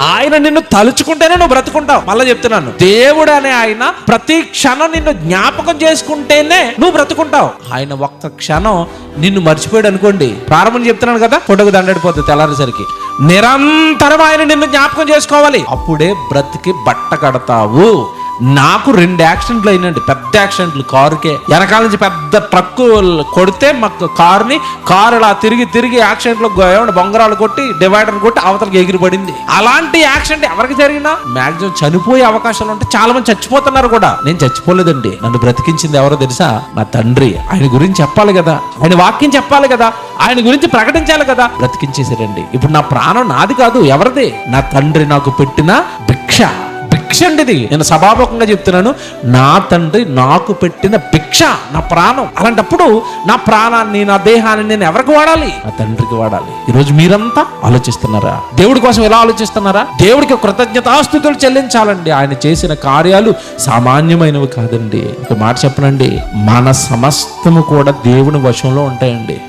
ఆయన నిన్ను తలుచుకుంటేనే నువ్వు బ్రతుకుంటావు. మళ్ళీ చెప్తున్నాను. దేవుడు అనే ఆయన ప్రతి క్షణం నిన్ను జ్ఞాపకం చేసుకుంటేనే నువ్వు బ్రతుకుంటావు. ఆయన ఒక్క క్షణం నిన్ను మర్చిపోయాడు అనుకోండి. ప్రారంభం చెప్తున్నాను కదా ఫోటోకు దండడిపోతుంది తెల్లారేసరికి. నిరంతరం ఆయన నిన్ను జ్ఞాపకం చేసుకోవాలి. అప్పుడే బ్రతికి బట్ట కడతావు. నాకు రెండు యాక్సిడెంట్లు అయినండి పెద్ద యాక్సిడెంట్లు కారుకే. వెనకాల నుంచి పెద్ద ట్రక్ కొడితే మాకు కారుని కారు ఇలా తిరిగి తిరిగి యాక్సిడెంట్లో ఏమన్నా బొంగరాలు కొట్టి డివైడర్ కొట్టి అవతలకి ఎగిరి పడింది అలాంటి యాక్సిడెంట్ ఎవరికి జరిగినా మాక్సిమం చనిపోయే అవకాశాలు ఉంటే చాలా మంది చచ్చిపోతున్నారు కూడా. నేను చచ్చిపోలేదండి. నన్ను బ్రతికించింది ఎవరో తెలుసా? నా తండ్రి. ఆయన గురించి చెప్పాలి కదా. ఆయన వాక్యం చెప్పాలి కదా. ఆయన గురించి ప్రకటించాలి కదా. బ్రతికించేసారండి ఇప్పుడు నా ప్రాణం నాది కాదు ఎవరిది? నా తండ్రి నాకు పెట్టిన భిక్ష. భిక్ష అండి ఇది నేను సభాముఖంగా చెప్తున్నాను నా తండ్రి నాకు పెట్టిన భిక్ష నా ప్రాణం. అలాంటప్పుడు నా ప్రాణాన్ని నా దేహాన్ని నేను ఎవరికి వాడాలి? నా తండ్రికి వాడాలి. ఈరోజు మీరంతా ఆలోచిస్తున్నారా? దేవుడి కోసం ఎలా ఆలోచిస్తున్నారా? దేవుడికి కృతజ్ఞతాస్థుతులు చెల్లించాలండి. ఆయన చేసిన కార్యాలు సామాన్యమైనవి కాదండి. ఒక మాట చెప్పనండి మన సమస్తము కూడా దేవుని వశంలో ఉంటాయండి.